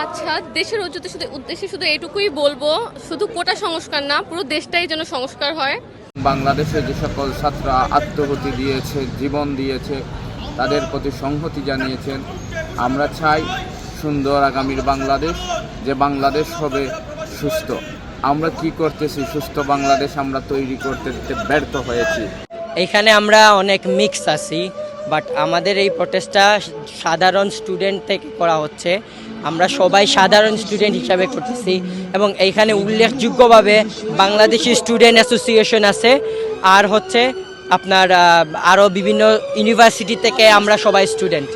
আচ্ছা দেশের উদ্দেশ্যে শুধু উদ্দেশ্যে শুধু এটুকুই বলব শুধু কোটা সংস্কার না পুরো দেশটাই যেন সংস্কার হয়। বাংলাদেশে যে সকল ছাত্ররা আত্মহতি দিয়েছে জীবন দিয়েছে তাদের প্রতি সংহতি জানিয়েছেন আমরা চাই সুন্দর আগামীর বাংলাদেশ যে বাংলাদেশ হবে সুস্থ। আমরা কি করতেছি? সুস্থ বাংলাদেশ আমরা তৈরি করতে দিতে ব্যর্থ হয়েছি। এখানে আমরা অনেক মিক্স আছি বাট আমাদের এই প্রটেস্টটা সাধারণ স্টুডেন্ট থেকে করা হচ্ছে। আমরা সবাই সাধারণ স্টুডেন্ট হিসাবে করতেছি এবং এইখানে উল্লেখযোগ্যভাবে বাংলাদেশি স্টুডেন্ট অ্যাসোসিয়েশন আছে। আর হচ্ছে আপনার আরও বিভিন্ন ইউনিভার্সিটি থেকে আমরা সবাই student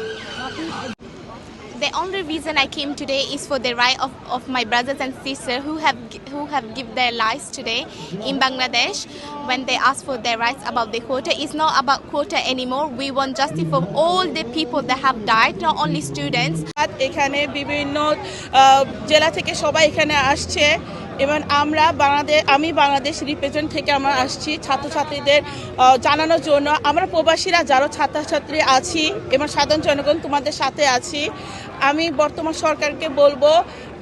The only reason I came today is for the right of, of my brothers and sisters who have gi- who have given their lives today in Bangladesh when they ask for their rights about the quota. It's not about quota anymore. We want justice for all the people that have died, not only students. আর এখানে বিভিন্ন আহ, জেলা থেকে সবাই এখানে আসছে এবং আমরা বাংলাদেশ আমি বাংলাদেশ রিপ্রেজেন্ট থেকে আমরা আসছি ছাত্রছাত্রীদের জানানোর জন্য। আমরা প্রবাসীরা যারা ছাত্রছাত্রী আছি এবং সাধারণ জনগণ তোমাদের সাথে আছি আমি বর্তমান সরকারকে বলব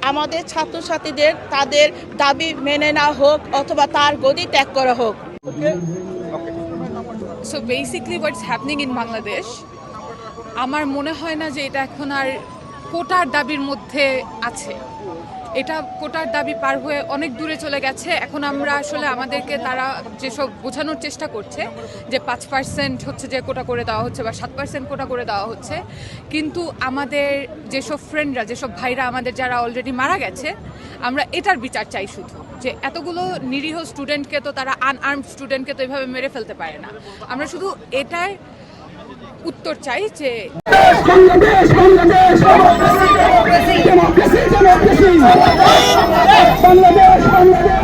আমাদের ছাত্রছাত্রীদের তাদের দাবি মেনে না হোক অথবা তার গদি ত্যাগ করা হোক। So basically what's happening in Bangladesh আমার মনে হয় না যে এটা এখন আর কোটার দাবির মধ্যে আছে। এটা কোটার দাবি পার হয়ে অনেক দূরে চলে গেছে। এখন আমরা আসলে আমাদেরকে তারা যেসব বোঝানোর চেষ্টা করছে, যে পাঁচ পার্সেন্ট হচ্ছে যে কোটা করে দেওয়া হচ্ছে বা সাত পার্সেন্ট কোটা করে দেওয়া হচ্ছে, কিন্তু আমাদের যেসব ফ্রেন্ডরা যেসব ভাইরা আমাদের যারা অলরেডি মারা গেছে, আমরা এটার বিচার চাই শুধু, যে এতগুলো নিরীহ স্টুডেন্টকে তো তারা আনআর্ম স্টুডেন্টকে তো এভাবে মেরে ফেলতে পারে না। আমরা শুধু এটার উত্তর চাই যে বাংলাদেশ বাংলাদেশ